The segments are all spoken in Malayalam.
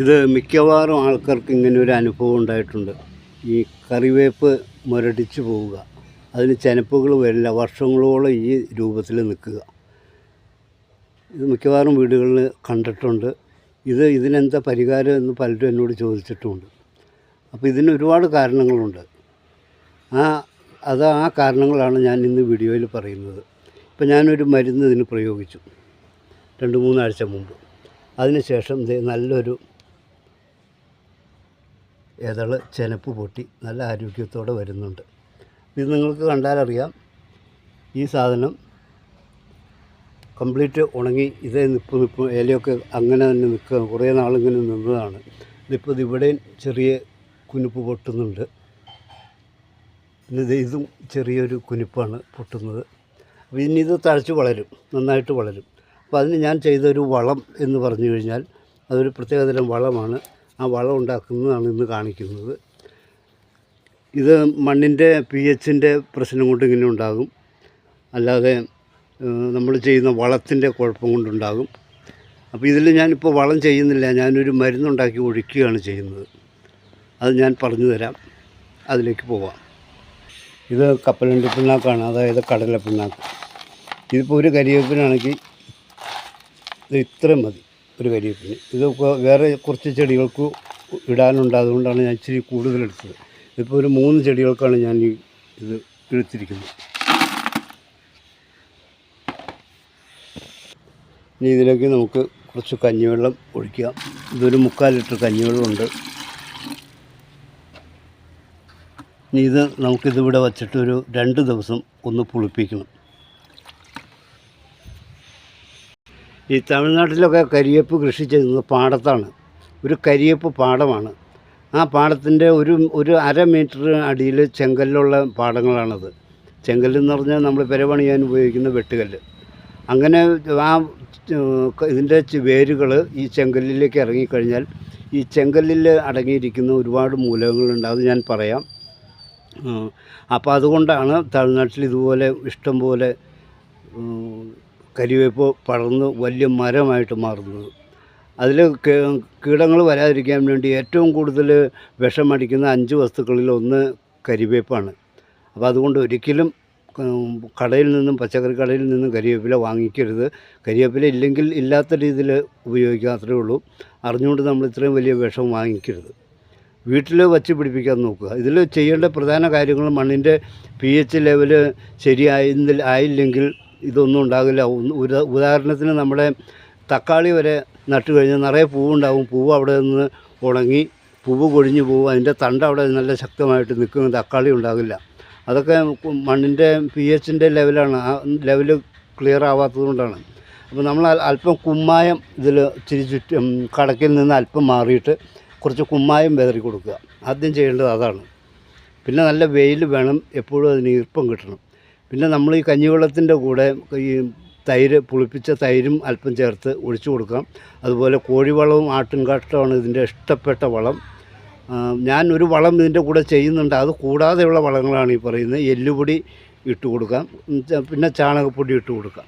ഇത് മിക്കവാറും ആൾക്കാർക്ക് ഇങ്ങനെ ഒരു അനുഭവം ഉണ്ടായിട്ടുണ്ട്. ഈ കറിവേപ്പ് മുരടിച്ച് പോവുക. അതിന് ചെനപ്പുകൾ വരില്ല. വർഷങ്ങളോളം ഈ രൂപത്തിൽ നിൽക്കുക. ഇത് മിക്കവാറും വീടുകളിൽ കണ്ടിട്ടുണ്ട്. ഇത് ഇതിനെന്താ പരിഹാരം എന്ന് പലരും എന്നോട് ചോദിച്ചിട്ടുമുണ്ട് അപ്പോൾ ഇതിന് ഒരുപാട് കാരണങ്ങളുണ്ട്. ആ അത് ആ കാരണങ്ങളാണ് ഞാൻ ഇന്ന് വീഡിയോയിൽ പറയുന്നത്. ഇപ്പം ഞാനൊരു മരുന്ന് ഇതിന് പ്രയോഗിച്ചു. രണ്ട് മൂന്നാഴ്ച മുമ്പ്. അതിനുശേഷം നല്ലൊരു ഇതൾ ചെനപ്പ് പൊട്ടി നല്ല ആരോഗ്യത്തോടെ വരുന്നുണ്ട്. ഇത് നിങ്ങൾക്ക് കണ്ടാലറിയാം. ഈ സാധനം കംപ്ലീറ്റ് ഉണങ്ങി ഇതേ നിപ്പ് നിപ്പ് ഇലയൊക്കെ അങ്ങനെ തന്നെ നിൽക്കുക കുറേ നാളിങ്ങനെ നിന്നതാണ്. ഇതിപ്പോൾ ഇത് ഇവിടെയും ചെറിയ കുനിപ്പ് പൊട്ടുന്നുണ്ട്. പിന്നെ ഇതും ചെറിയൊരു കുനിപ്പാണ് പൊട്ടുന്നത്. ഇനി ഇത് തഴച്ച് വളരും നന്നായിട്ട് വളരും. അപ്പോൾ അതിന് ഞാൻ ചെയ്തൊരു വളം എന്ന് പറഞ്ഞു കഴിഞ്ഞാൽ അതൊരു പ്രത്യേകതരം വളമാണ്. ആ വളം ഉണ്ടാക്കുന്നതാണ് ഇന്ന് കാണിക്കുന്നത്. ഇത് മണ്ണിന്റെ പി എച്ചിന്റെ പ്രശ്നം കൊണ്ട് ഇങ്ങനെ ഉണ്ടാകും. അല്ലാതെ നമ്മൾ ചെയ്യുന്ന വളത്തിന്റെ കുഴപ്പം കൊണ്ടുണ്ടാകും അപ്പോൾ ഇതിൽ ഞാനിപ്പോൾ വളം ചെയ്യുന്നില്ല. ഞാനൊരു മരുന്നുണ്ടാക്കി ഒഴിക്കുകയാണ് ചെയ്യുന്നത്. അത് ഞാൻ പറഞ്ഞു തരാം. അതിലേക്ക് പോവാം. ഇത് കപ്പലണ്ടി പിണ്ണാക്കാണ്. അതായത് കടല പിണ്ണാക്ക്. ഇതിപ്പോൾ ഒരു കരിവേപ്പിനാണെങ്കിൽ ഇത് ഇത്രയും മതി. ഒരു കരിവേപ്പിന് ഇത്. വേറെ കുറച്ച് ചെടികൾക്ക് ഇടാനുണ്ട്. അതുകൊണ്ടാണ് ഞാൻ ഇച്ചിരി കൂടുതലെടുത്തത് ഇതിപ്പോൾ ഒരു മൂന്ന് ചെടികൾക്കാണ് ഞാൻ ഈ ഇത് എടുത്തിരിക്കുന്നത്. ഇനി ഇതിലേക്ക് നമുക്ക് കുറച്ച് കഞ്ഞിവെള്ളം ഒഴിക്കാം. ഇതൊരു മുക്കാൽ ലിറ്റർ കഞ്ഞിവെള്ളമുണ്ട്. ഇനി ഇത് നമുക്കിതിവിടെ വച്ചിട്ട് ഒരു രണ്ട് ദിവസം ഒന്ന് പുളിപ്പിക്കണം. ഈ തമിഴ്നാട്ടിലൊക്കെ കരിയേപ്പ് കൃഷി ചെയ്യുന്നത് പാടത്താണ്. ഒരു കരിയേപ്പ് പാടമാണ്. ആ പാടത്തിന്റെ ഒരു ഒരു അര മീറ്റർ അടിയിൽ ചെങ്കല്ലുള്ള പാടങ്ങളാണത്. ചെങ്കല്ലെന്ന് പറഞ്ഞാൽ നമ്മൾ പെരപണിയാൻ ഉപയോഗിക്കുന്ന വെട്ടുകല്ല്. അങ്ങനെ ആ ഇതിന്റെ വേരുകൾ ഈ ചെങ്കല്ലിലേക്ക് ഇറങ്ങിക്കഴിഞ്ഞാൽ ഈ ചെങ്കല്ലിൽ അടങ്ങിയിരിക്കുന്ന ഒരുപാട് മൂലകങ്ങളുണ്ട്. അത് ഞാൻ പറയാം. അപ്പോൾ അതുകൊണ്ടാണ് തമിഴ്നാട്ടിൽ ഇതുപോലെ ഇഷ്ടം പോലെ കരിവേപ്പ് പടർന്ന് വലിയ മരമായിട്ട് മാറുന്നത്. അതിൽ കീടങ്ങൾ വരാതിരിക്കാൻ വേണ്ടി ഏറ്റവും കൂടുതൽ വിഷമടിക്കുന്ന അഞ്ച് വസ്തുക്കളിൽ ഒന്ന് കരിവേപ്പാണ്. അപ്പോൾ അതുകൊണ്ട് ഒരിക്കലും കടയിൽ നിന്നും പച്ചക്കറി കടയിൽ നിന്നും കരിവേപ്പില വാങ്ങിക്കരുത്. കരിവേപ്പില ഇല്ലെങ്കിൽ ഇല്ലാത്ത രീതിയിൽ ഉപയോഗിക്കുക അത്രയേ ഉള്ളൂ. അറിഞ്ഞുകൊണ്ട് നമ്മൾ ഇത്രയും വലിയ വിഷം വാങ്ങിക്കരുത്. വീട്ടിൽ വച്ച് പിടിപ്പിക്കാൻ നോക്കുക. ഇതിൽ ചെയ്യേണ്ട പ്രധാന കാര്യങ്ങൾ മണ്ണിന്റെ പി എച്ച് ലെവൽ ശരിയായി ആയില്ലെങ്കിൽ ഇതൊന്നും ഉണ്ടാകില്ല. ഒരു ഉദാഹരണത്തിന് നമ്മുടെ തക്കാളി വരെ നട്ട് കഴിഞ്ഞാൽ നിറയെ പൂവുണ്ടാവും. പൂവ് അവിടെ നിന്ന് ഉണങ്ങി പൂവ് കൊഴിഞ്ഞു പോകും. അതിന്റെ തണ്ട് അവിടെ നല്ല ശക്തമായിട്ട് നിൽക്കും തക്കാളി ഉണ്ടാകില്ല. അതൊക്കെ മണ്ണിന്റെ പി എച്ചിന്റെ ലെവലാണ്. ആ ലെവൽ ക്ലിയർ ആവാത്തത് കൊണ്ടാണ് അപ്പോൾ നമ്മൾ അല്പം കുമ്മായം ഇതിൽ ഇച്ചിരി ചുറ്റും കടക്കിൽ നിന്ന് അല്പം മാറിയിട്ട് കുറച്ച് കുമ്മായം വിതറി കൊടുക്കുക. ആദ്യം ചെയ്യേണ്ടത് അതാണ്. പിന്നെ നല്ല വെയിൽ വേണം. എപ്പോഴും അതിന് ഈർപ്പം കിട്ടണം. പിന്നെ നമ്മൾ ഈ കഞ്ഞിവെള്ളത്തിന്റെ കൂടെ ഈ തൈര് പുളിപ്പിച്ച തൈരും അല്പം ചേർത്ത് ഒഴിച്ചു കൊടുക്കാം. അതുപോലെ കോഴിവളവും ആട്ടിൻകാട്ടമാണ് ഇതിന്റെ ഇഷ്ടപ്പെട്ട വളം. ഞാൻ ഒരു വളം ഇതിന്റെ കൂടെ ചെയ്യുന്നുണ്ട്. അത് കൂടാതെയുള്ള വളങ്ങളാണ് ഈ പറയുന്നത്. എല്ലുപൊടി ഇട്ട് കൊടുക്കാം. പിന്നെ ചാണകപ്പൊടി ഇട്ട് കൊടുക്കാം.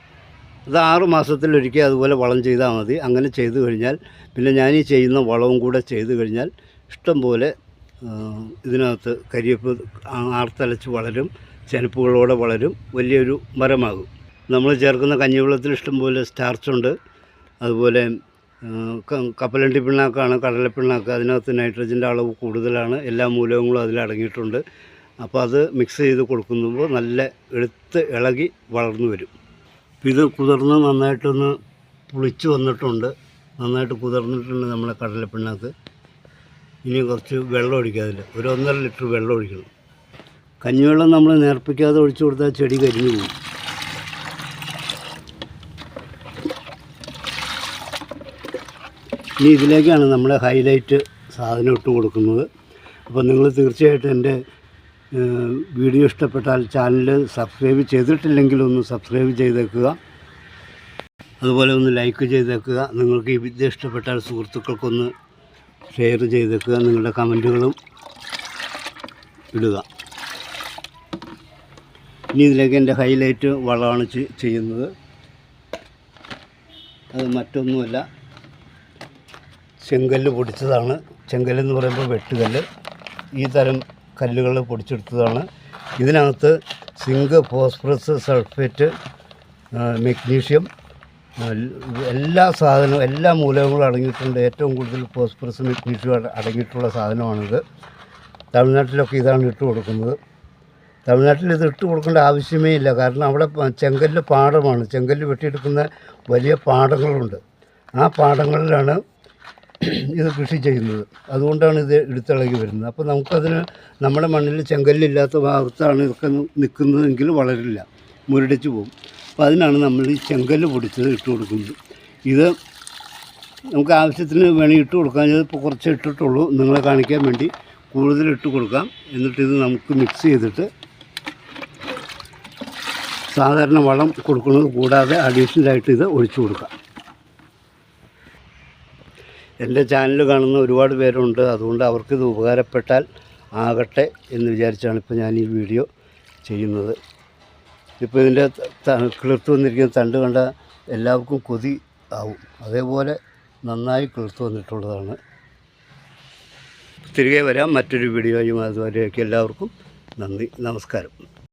അത് ആറ് മാസത്തിലൊരിക്കൽ അതുപോലെ വളം ചെയ്താൽ മതി. അങ്ങനെ ചെയ്തു കഴിഞ്ഞാൽ പിന്നെ ഞാൻ ഈ ചെയ്യുന്ന വളവും കൂടെ ചെയ്തു കഴിഞ്ഞാൽ ഇഷ്ടം പോലെ ഇതിനകത്ത് കരിയപ്പ് ആർത്തലച്ച് വളരും. ചെനപ്പുകളോടെ വളരും വലിയൊരു മരമാകും. നമ്മൾ ചേർക്കുന്ന കഞ്ഞിവെള്ളത്തിൽ ഇഷ്ടംപോലെ സ്റ്റാർച്ചുണ്ട് അതുപോലെ കപ്പലണ്ടി പിണ്ണാക്കാണ് കടലപ്പിണ്ണാക്ക് അതിനകത്ത് നൈട്രജന്റെ അളവ് കൂടുതലാണ്. എല്ലാ മൂലകങ്ങളും അതിലടങ്ങിയിട്ടുണ്ട് അപ്പോൾ അത് മിക്സ് ചെയ്ത് കൊടുക്കുമ്പോൾ നല്ല എടുത്ത് ഇളകി വളർന്നു വരും. ഇത് കുതിർന്ന് നന്നായിട്ടൊന്ന് പുളിച്ച് വന്നിട്ടുണ്ട്. നന്നായിട്ട് കുതിർന്നിട്ടുണ്ട് നമ്മുടെ കടലപ്പിണ്ണാക്ക് ഇനി കുറച്ച് വെള്ളം ഒഴിക്കുക അതിൽ. ഒരു ഒന്നര ലിറ്റർ വെള്ളം ഒഴിക്കണം. കഞ്ഞിവെള്ളം നമ്മൾ നേർപ്പിക്കാതെ ഒഴിച്ചു കൊടുത്താൽ ചെടി കരിഞ്ഞു പോകും. ഇനി ഇതിലേക്കാണ് നമ്മൾ ഹൈലൈറ്റ് സാധനം ഇട്ട് കൊടുക്കുന്നത്. അപ്പോൾ നിങ്ങൾ തീർച്ചയായിട്ടും എന്റെ വീഡിയോ ഇഷ്ടപ്പെട്ടാൽ ചാനൽ സബ്സ്ക്രൈബ് ചെയ്തിട്ടില്ലെങ്കിൽ ഒന്ന് സബ്സ്ക്രൈബ് ചെയ്തേക്കുക. അതുപോലെ ഒന്ന് ലൈക്ക് ചെയ്തേക്കുക. നിങ്ങൾക്ക് ഈ വിദ്യ ഇഷ്ടപ്പെട്ടാൽ സുഹൃത്തുക്കൾക്കൊന്ന് ഷെയർ ചെയ്തേക്കുക. നിങ്ങളുടെ കമന്റുകളും ഇടുക. ഇനി ഇതിലേക്ക് എന്റെ ഹൈലൈറ്റ് വളമാണ് ചെയ്യുന്നത്. അത് മറ്റൊന്നുമല്ല. ചെങ്കല്ല് പൊടിച്ചതാണ്. ചെങ്കല്ലെന്ന് പറയുമ്പോൾ വെട്ടുകല്ല്. ഈ തരം കല്ലുകൾ പൊടിച്ചെടുത്തതാണ്. ഇതിനകത്ത് സിങ്ക് ഫോസ്ഫറസ് സൾഫേറ്റ് മെഗ്നീഷ്യം എല്ലാ സാധനവും എല്ലാ മൂലകങ്ങളും അടങ്ങിയിട്ടുണ്ട്. ഏറ്റവും കൂടുതൽ ഫോസ്ഫറസ് മെഗ്നീഷ്യം അടങ്ങിയിട്ടുള്ള സാധനമാണിത്. തമിഴ്നാട്ടിലൊക്കെ ഇതാണ് ഇട്ട് കൊടുക്കുന്നത് തമിഴ്നാട്ടിൽ ഇത് ഇട്ട് കൊടുക്കേണ്ട ആവശ്യമേ ഇല്ല. കാരണം അവിടെ ചെങ്കല്ല് പാടമാണ്. ചെങ്കല്ല് വെട്ടിയെടുക്കുന്ന വലിയ പാടങ്ങളുണ്ട്. ആ പാടങ്ങളിലാണ് ഇത് കൃഷി ചെയ്യുന്നത്. അതുകൊണ്ടാണ് ഇത് എടുത്തിളകി വരുന്നത്. അപ്പോൾ നമുക്കതിന് നമ്മുടെ മണ്ണിൽ ചെങ്കല്ലില്ലാത്ത ഭാഗത്താണ് ഇതൊക്കെ നിൽക്കുന്നതെങ്കിൽ വളരില്ല. മുരടിച്ചു പോകും. അപ്പോൾ അതിനാണ് നമ്മൾ ഈ ചെങ്കല്ല് പൊടിച്ചത് ഇട്ട് കൊടുക്കുന്നത്. ഇത് നമുക്ക് ആവശ്യത്തിന് വേണമെങ്കിൽ ഇട്ട് കൊടുക്കാം. ഇതിപ്പോൾ കുറച്ച് ഇട്ടിട്ടുള്ളൂ. നിങ്ങളെ കാണിക്കാൻ വേണ്ടി കൂടുതൽ ഇട്ട് കൊടുക്കാം. എന്നിട്ട് ഇത് നമുക്ക് മിക്സ് ചെയ്തിട്ട് സാധാരണ വളം കൊടുക്കുന്നത് കൂടാതെ അഡീഷണലായിട്ട് ഇത് ഒഴിച്ചു കൊടുക്കാം എന്റെ ചാനൽ കാണുന്ന ഒരുപാട് പേരുണ്ട്. അതുകൊണ്ട് അവർക്കിത് ഉപകാരപ്പെട്ടാൽ ആകട്ടെ എന്ന് വിചാരിച്ചാണ് ഇപ്പോൾ ഞാൻ ഈ വീഡിയോ ചെയ്യുന്നത്. ഇപ്പോൾ ഇതിന്റെ കിളിർത്ത് വന്നിരിക്കുന്ന തണ്ട് കണ്ട എല്ലാവർക്കും കൊതി ആവും. അതേപോലെ നന്നായി കിളിർത്ത് വന്നിട്ടുള്ളതാണ്. തിരികെ വരാം. മറ്റൊരു വീഡിയോയും അതുവരെയൊക്കെ എല്ലാവർക്കും നന്ദി. നമസ്കാരം.